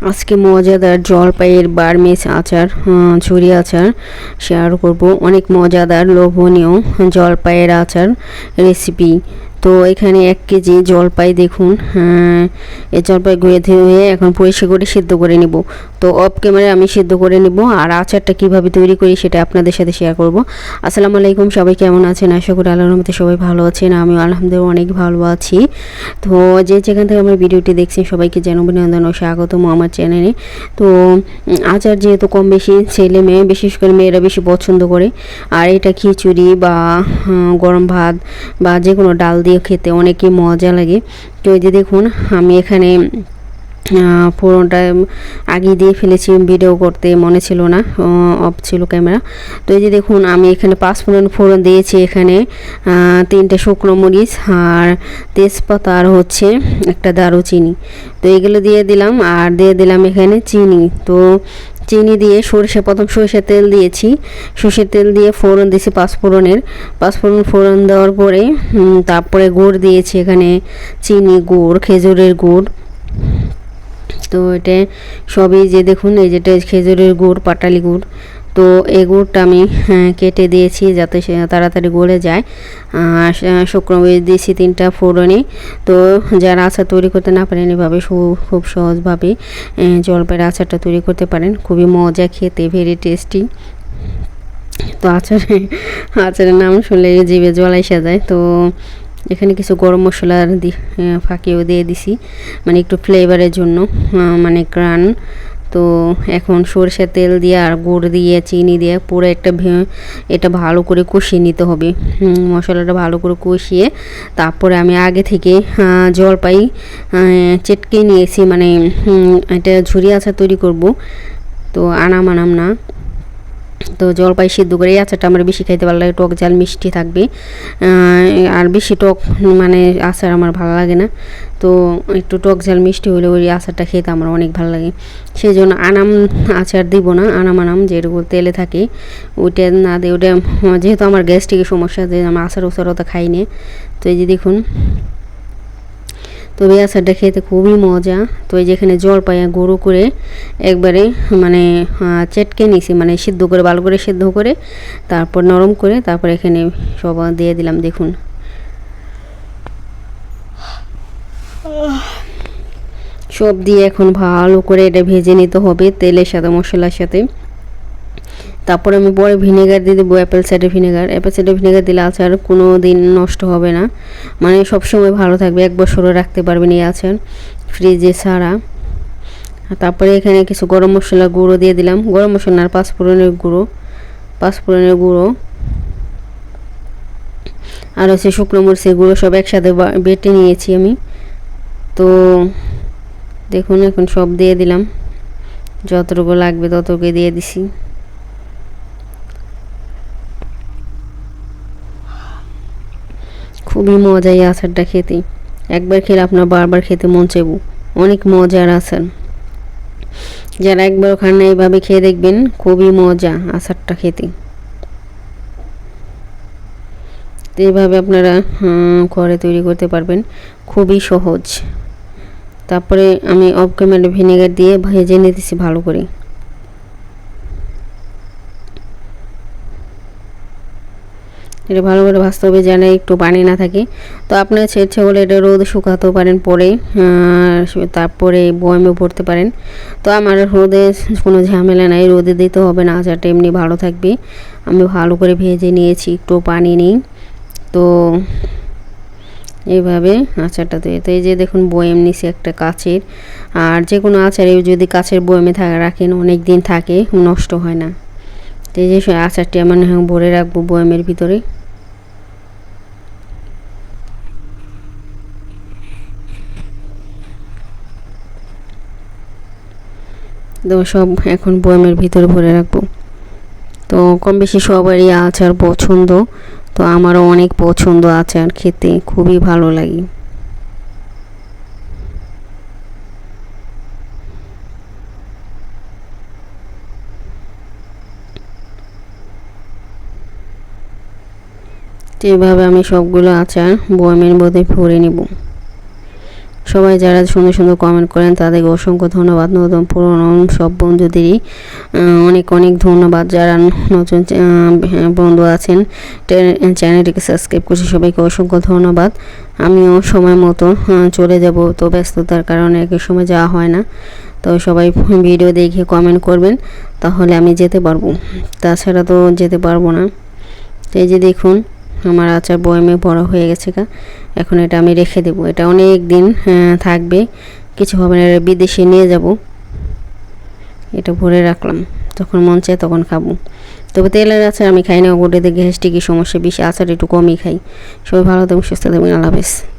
আজকে মজাদার জলপাইয়ের বারমেস আচার ছুরি আচার শেয়ার করব। অনেক মজাদার, লোভনীয় জলপাইয়ের আচার রেসিপি তো এখানে এক কেজি জলপাই দেখুন। আহ, এই জলপাই গুঁয়ে ধুয়ে এখন পরিষ্কার করে সিদ্ধ করে নিব। তো অফ ক্যামেরায় আমি সিদ্ধ করে নিব আর আচারটা কীভাবে তৈরি করি সেটা আপনাদের সাথে শেয়ার করব। আসসালামু আলাইকুম সবাই কেমন আছেন? আশা করি আল্লাহর রহমতে সবাই ভালো আছেন। আমি আলহামদুলিল্লাহ অনেক ভালো আছি। তো যে যেখান থেকে আমার ভিডিওটি দেখছেন সবাইকে যেন অভিনন্দন ও স্বাগতম আমার চ্যানেলে তো আচার যেহেতু কম বেশি ছেলে মেয়ে বিশেষ করে মেয়েরা বেশি পছন্দ করে। আর এটা খিচুড়ি বা গরম ভাত বা যে কোনো ডাল দিয়ে খেতে অনেকই মজা লাগে। তো এই যে দেখুন, আমি এখানে ফোড়নটা আগে দিয়ে ফেলেছি ভিডিও করতে মনে ছিল না অফ ছিল ক্যামেরা তো এই যে দেখুন, আমি এখানে পাঁচ ফোড়ন ফোড়ন দিয়েছি এখানে তিনটে শুকনো মরিচ আর তেজপাতা আর হচ্ছে একটা দারুচিনি। তো এগুলো দিয়ে দিলাম, আর দিয়ে দিলাম এখানে চিনি। তো চিনি দিয়ে সরষে, প্রথম সরষের তেল দিয়েছি। সর্ষের তেল দিয়ে ফোড়ন দিয়েছি পাঁচফোড়নের পাঁচফোড়ন ফোড়ন দেওয়ার পরে তারপরে গুড় দিয়েছি এখানে চিনি গুড়, খেজুরের গুড়। তো এটা সবই যে দেখুন, এই যেটা খেজুরের গুড়, পাটালি গুড়। তো এই গুড়টা আমি হ্যাঁ, কেটে দিয়েছি যাতে সে তাড়াতাড়ি গলে যায়। আর শ- দিয়েছি তিনটা ফোড়নে। তো যারা আচার তৈরি করতে না পারেন এভাবে খুব সহজভাবে জলপাইয়ের আচারটা তৈরি করতে পারেন। খুবই মজা খেতে ভেরি টেস্টি তো আচারে আচারের নাম শুনলে জিভে জল এসে যায়। তো এখানে কিছু গরম মশলা দি- ফাঁকিও দিয়ে দিছি। মানে একটু ফ্লেভারের জন্য মানে গ্রান তো এখন সরষে তেল দিয়ে আর গুড় দিয়ে, চিনি দিয়ে পুরো একটা এটা ভালো করে কষিয়ে নিতে হবে। মশলাটা ভালো করে কষিয়ে তারপরে আমি আগে থেকে জলপাই চেটকে নিয়েছি মানে এটা ঝুরি আচার তৈরি করব। তো আনাম আনাম না। তো জলপাই সিদ্ধ করে এই আচারটা আমার বেশি খাইতে ভালো লাগে, টক ঝাল মিষ্টি থাকবে। আর বেশি টক মানে আচার আমার ভালো লাগে না। তো একটু টক ঝাল মিষ্টি হলে ওই আচারটা খেতে আমার অনেক ভালো লাগে। সেই জন্য আনাম আচার দিব না, আনাম আনাম যেটুকু তেলে থাকে, ওইটা না দিয়ে ওটা যেহেতু আমার গ্যাস্ট্রিকের সমস্যা আছে আমার আচার উচার অত খাই তো এই যে দেখুন তো আচারটা খেতে খুবই মজা। তো এই যেখানে জল পাইয়া গুঁড়ো করে একবারে মানে চেটকে নিছি মানে সিদ্ধ করে, ভালো করে সিদ্ধ করে, তারপর নরম করে তারপর এখানে সব দিয়ে দিলাম, দেখুন। সব দিয়ে এখন ভালো করে এটা ভেজে নিতে হবে তেলের সাথে, মশলার সাথে। তারপর আমি পরে ভিনেগার দিয়ে দেবো apple cider vinegar apple cider vinegar দিলে আচার কোনো দিন নষ্ট হবে না। মানে সব সময় ভালো থাকবে, এক বছরও রাখতে পারবেন এই আচার ফ্রিজে ছাড়া। তারপরে এখানে কিছু গরম মশলা গুঁড়ো দিয়ে দিলাম। গরম মশলা আর পাঁচফোড়নের গুঁড়ো পাঁচফোড়নের গুঁড়ো। আর হচ্ছে শুকনো মরিচের গুঁড়ো সব একসাথে বেটে নিয়েছি আমি। তো দেখুন এখন সব দিয়ে দিলাম। যতটুকু লাগবে ততটুকু দিয়ে দিছি। খুবই মজা এই আচারটা খেতে। একবার খেলে আপনার বারবার খেতে মন চাইব। অনেক মজার আচার। যারা একবার ওখানে এইভাবে খেয়ে দেখবেন, খুবই মজা আচারটা খেতে। এইভাবে আপনারা ঘরে তৈরি করতে পারবেন। খুবই সহজ। তারপরে আমি অফ ক্যামেরা ভিনেগার দিয়ে ভেজে নিতেছি ভালো করে। এটা ভালো করে ভাজতে হবে যেন একটু পানি না থাকে। তো আপনার ইচ্ছে হলে এটা রোদ শুকাতেও পারেন পরে তারপরে বয়মে পড়তে পারেন। তো আমার রোদে কোনো ঝামেলা নাই, রোদে দিতে হবে না, আচারটা এমনি ভালো থাকবে। আমি ভালো করে ভেজে নিয়েছি, একটু পানি নেই। তো এইভাবে আচারটা তৈরি। তো এই যে দেখুন, বয়েম নিছি একটা কাচের। আর যে কোনো আচারে যদি কাচের বয়েমে রাখেন, অনেক দিন থাকে, নষ্ট হয় না। তো এই যে আচারটি আমার ভরে রাখব বয়েমের ভিতরে। তো সব এখন বয়েমের ভিতরে ভরে রাখব। তো কম বেশি সবারই আচার পছন্দ, তো আমারও অনেক পছন্দ আচার খেতে, খুবই ভালো লাগে। এভাবে আমি সবগুলো আচার বয়মের মধ্যে ভরে নেব। সবাই যারা সুন্দর সুন্দর কমেন্ট করেন, তাদেরকে অসংখ্য ধন্যবাদ। নতুন পুরনো সব বন্ধুদেরই অনেক অনেক ধন্যবাদ। যারা নতুন বন্ধু আছেন চ্যানেলটিকে সাবস্ক্রাইব করছি, সবাইকে অসংখ্য ধন্যবাদ। আমিও সময় মতো চলে যাব, তো ব্যস্ততার কারণে এক এক সময় যাওয়া হয় না। তো সবাই ভিডিও দেখে কমেন্ট করবেন, তাহলে আমি যেতে পারব। তাছাড়া তো যেতে পারব না। এই যে দেখুন আমার আচার বয়মে বড় হয়ে গেছে গা। এখন এটা আমি রেখে দেব। এটা অনেক দিন আহ, থাকবে। কিছু হবে না বিদেশে নিয়ে যাব। এটা ভরে রাখলাম। যখন মন চায় তখন খাব। তবে তেলের আচার আমি খাই না ওগুলোতে গ্যাস্ট্রিকের সমস্যা। বেশি আচার একটু কমই খাই। সবাই ভালো থাকবেন সুস্থ থাকবেন। আল্লাহ হাফেজ।